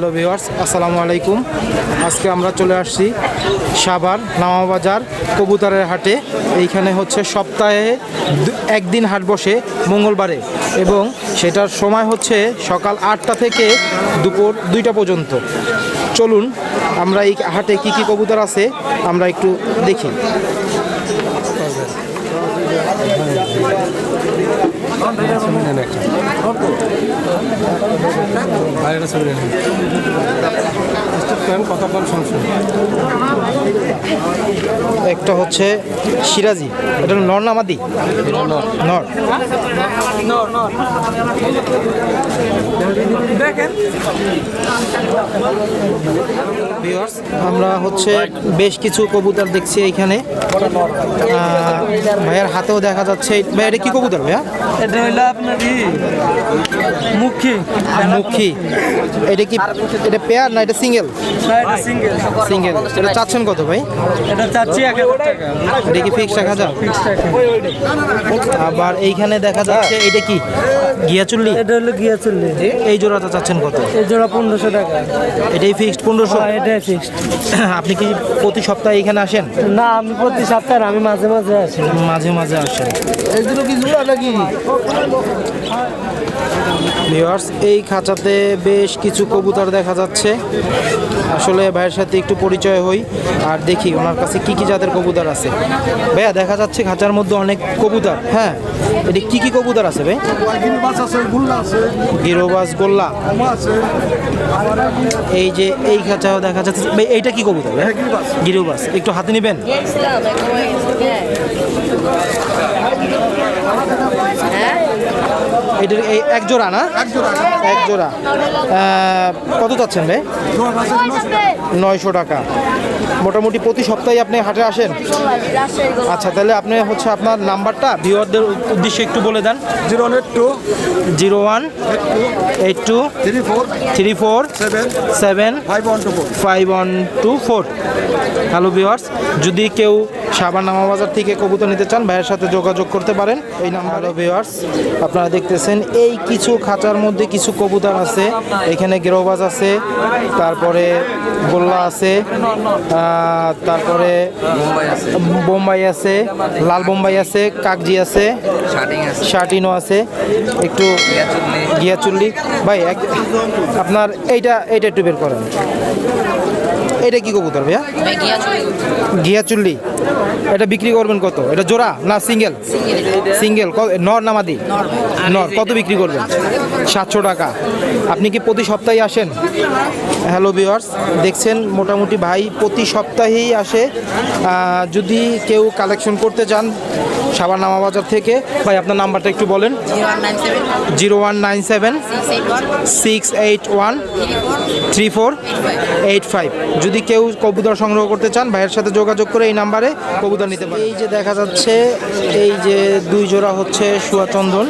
Hello viewers আসসালামু আলাইকুম। আজকে আমরা চলে আসছি সাভার নামাবাজার কবুতরের হাটে। এইখানে হচ্ছে সপ্তাহে একদিন হাট বসে মঙ্গলবারে এবং সেটার সময় হচ্ছে সকাল আটটা থেকে দুপুর দুইটা পর্যন্ত। চলুন, আমরা এই হাটে কি কি কবুতর আছে, আমরা একটু দেখি। কত কম সংশয় একটা হচ্ছে সিরাজি এটা নর নামাদি নর। আমরা হচ্ছে বেশ কিছু কবুতর দেখছি এখানে। ভাইয়ার হাতেও দেখা যাচ্ছে। ভাই এটা কি কবুতর ভাইয়া? এটা হইল আপনার মুখী। মুখী। এটা কি এটা পেয়ার না এটা সিঙ্গেল না এটা সিঙ্গেল সিঙ্গেল এটা চাচ্ছেন কত ভাই? এটা চাচ্ছি এক হাজার টাকা। এটা কি ফিক্স আবার এইখানে দেখা যাচ্ছে এটা কি? গিয়া চুল্লি? এটা হলো গিয়া চললে। এই জোড়াটা চাচ্ছেন কত? এই জোড়া পনেরোশো টাকা। এটাই ফিক্সড পনেরোশো? হ্যাঁ এটাই ফিক্সড আপনি কি প্রতি সপ্তাহে এখানে আসেন? না আমি প্রতি সপ্তাহে আমি মাঝে মাঝে আসি। মাঝে মাঝে আসেন। এগুলো কি জোড়া নাকি? ভিউয়ার্স এই খাঁচাতে বেশ কিছু কবুতর দেখা যাচ্ছে। আসলে ভাইয়ের সাথে একটু পরিচয় হই আর দেখি ওনার কাছে কি কি জাতের কবুতর আছে। ভাইয়া দেখা যাচ্ছে খাঁচার মধ্যে অনেক কবুতর। হ্যাঁ এটি কি কি কবুতর আছে ভাই? গুল্লা আছে। গিরোবাস গোল্লা। এই যে এই খাঁচাও দেখা যাচ্ছে। ভাই এইটা কি কবুতর ভাই? গিরোবাস। একটু হাতে নেবেন? এটা এই এক জোড়া না? এক জোড়া এক জোড়া। কত চাচ্ছেন ভাই? নয়শো টাকা। মোটামুটি প্রতি সপ্তাহে আপনি হাটে আসেন? আচ্ছা তাহলে আপনি হচ্ছে আপনার নাম্বারটা ভিওয়ারদের উদ্দেশ্যে একটু বলে দেন। Zero eight two. Zero one eight two three four. Three four seven. Seven five one two four. Five one two four. Hello viewers যদি কেউ সাবান নামাবাজার থেকে কবুতর নিতে চান ভাইয়ের সাথে যোগাযোগ করতে পারেন। এই নাম্বার ভিওয়ার্স আপনারা দেখতেছেন এই কিছু খাঁচার মধ্যে কিছু কবুতর আছে। এখানে গেরোবাজ আছে তারপরে গোল্লা আছে তারপরে বোম্বাই আছে লাল বোম্বাই আছে কাকজি আছে শার্টিনও আছে। একটু গিয়া চুল্লি ভাই এক আপনার এইটা এইটা একটু বের করেন। এটা কি কবুতর ভাইয়া? ঘিয়া চুল্লি। এটা বিক্রি করবেন কত? এটা জোড়া না সিঙ্গেল? সিঙ্গেল। নর নামাদি নর। কত বিক্রি করবেন? সাতশো টাকা। আপনি কি প্রতি সপ্তাহে আসেন? হ্যালো ভিওয়ার্স দেখছেন মোটামুটি ভাই প্রতি সপ্তাহেই আসে। যদি কেউ কালেকশন করতে চান সাবার নামাবাজার থেকে ভাই আপনার নাম্বারটা একটু বলেন। Zero one nine seven six eight one three four eight five. যদি কেউ কবুতর সংগ্রহ করতে চান ভাইয়ের সাথে যোগাযোগ করে এই নাম্বারে কবুতর নিতে পারেন। এই যে দেখা যাচ্ছে এই যে দুই জোড়া হচ্ছে সুয়াচন্দন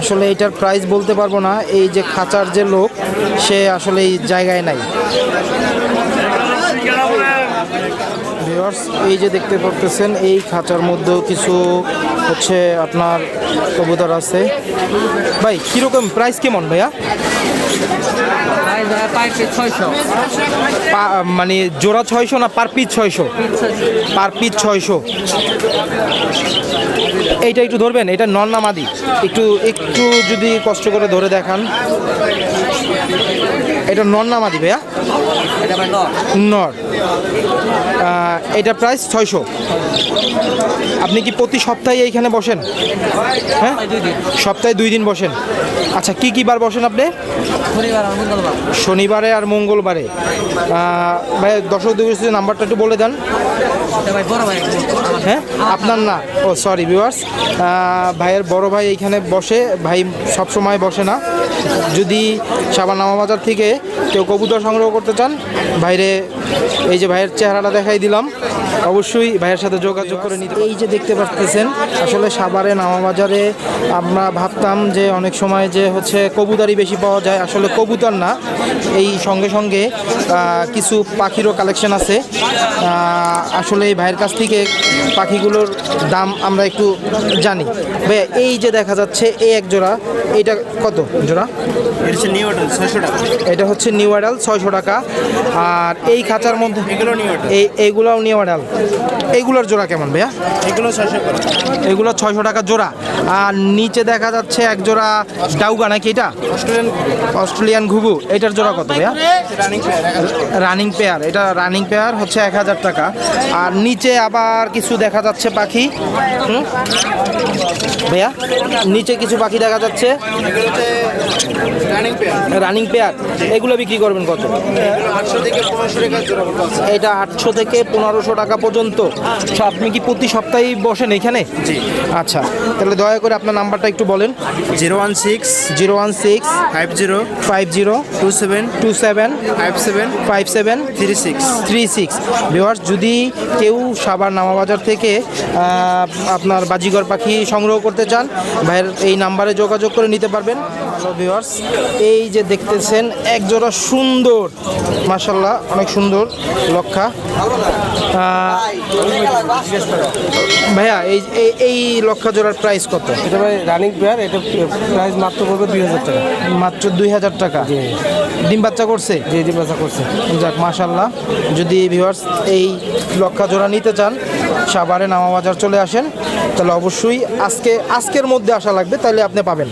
আসলে এটার প্রাইস বলতে পারব না এই যে খাঁচার যে লোক সে আসলে এই জায়গায় নাই। ভিউয়ার্স এই যে দেখতে পারতেছেন এই খাঁচার মধ্যেও কিছু হচ্ছে আপনার কবুতর আছে। ভাই কীরকম প্রাইস কেমন ভাইয়া? মানে জোড়া ছয়শো না পার পিস ছয়শো? পার পিস ছয়শো। এইটা একটু ধরবেন এটা নন নামাদি একটু একটু যদি কষ্ট করে ধরে দেখান। এটা নন নামাদি ভাইয়া? নর। এটা প্রাইস ছয়শো। আপনি কি প্রতি সপ্তাহে এইখানে বসেন? হ্যাঁ? সপ্তাহে দুই দিন বসেন। আচ্ছা কি কি বার বসেন আপনি? শনিবারে আর মঙ্গলবারে। ভাই দর্শক দিবসের নাম্বারটা একটু বলে দেন। হ্যাঁ? আপনার না? ও সরি ভিউয়ার্স ভাইয়ের বড় ভাই এইখানে বসে। ভাই সব সময় বসে না। যদি সাবান নামাবাজার থেকে কেউ কবুতর সংগ্রহ করতে চান ভাইরে এই যে ভাইয়ের চেহারাটা দেখাই দিলাম। অবশ্যই ভাইয়ের সাথে যোগাযোগ করে নিতে এই যে দেখতে পাচ্ছেন আসলে সাভারে নামাবাজারে আমরা ভাবতাম যে অনেক সময় যে হচ্ছে কবুতরই বেশি পাওয়া যায়। আসলে কবুতর না, এই সঙ্গে সঙ্গে কিছু পাখিরও কালেকশন আছে। আসলে এই ভাইয়ের কাছ থেকে পাখিগুলোর দাম আমরা একটু জানি। ভাইয়া, এই যে দেখা যাচ্ছে, এই এক জোড়া এইটা কত? জোড়া? এটা হচ্ছে নিউ আডাল ছয়শো টাকা। এটা হচ্ছে নিউ অ্যাডাল ছয়শো টাকা। আর এই খাঁচার মধ্যে এই এইগুলোও নিউ অ্যাডাল এইগুলোর জোড়া কেমন ভাইয়া? এগুলো ছয়শো এগুলো ছয়শো টাকা জোড়া। আর নিচে দেখা যাচ্ছে এক জোড়া ডাউগা নাকি এটা? অস্ট্রেলিয়ান অস্ট্রেলিয়ান ঘুঘু। এটার জোড়া কত ভাইয়া? রানিং পেয়ার এটা রানিং পেয়ার হচ্ছে এক হাজার টাকা। আর নিচে আবার কিছু দেখা যাচ্ছে পাখি। হুম? ভাইয়া? নিচে কিছু পাখি দেখা যাচ্ছে। রানিং পেয়ার রানিং পেয়ার এগুলো বিক্রি করবেন কত? এটা আটশো থেকে পনেরোশো টাকা পর্যন্ত। আচ্ছা, আপনি কি প্রতি সপ্তাহেই বসেন এখানে? জি। আচ্ছা তাহলে দয়া করে আপনার নাম্বারটা একটু বলেন। Zero one six zero one six five zero five zero two seven two seven five seven five seven three six. Three six. Viewers যদি কেউ সাবার নামাবাজার থেকে আপনার বাজিগর পাখি সংগ্রহ করতে চান ভাইয়ের এই নাম্বারে যোগাযোগ করে নিতে পারবেন। হ্যালো ভিওয়ার্স এই যে দেখতেছেন এক জোড়া সুন্দর মাসাল্লাহ অনেক সুন্দর লক্ষা। ভাইয়া এই এই- লক্ষা জোড়ার প্রাইস কত? এটা ভাই রানিং পেয়ার এটা প্রাইস মাত্র পড়বে দুই হাজার টাকা। মাত্র দুই হাজার টাকা? ডিম বাচ্চা করছে? জি জি বাসা করছে। যাক মাশাল্লাহ যদি ভিউয়ার্স এই লক্ষা জোড়া নিতে চান সাভারে নামা বাজার চলে আসেন তাহলে অবশ্যই আজকে আজকের মধ্যে আসা লাগবে তাহলে আপনি পাবেন।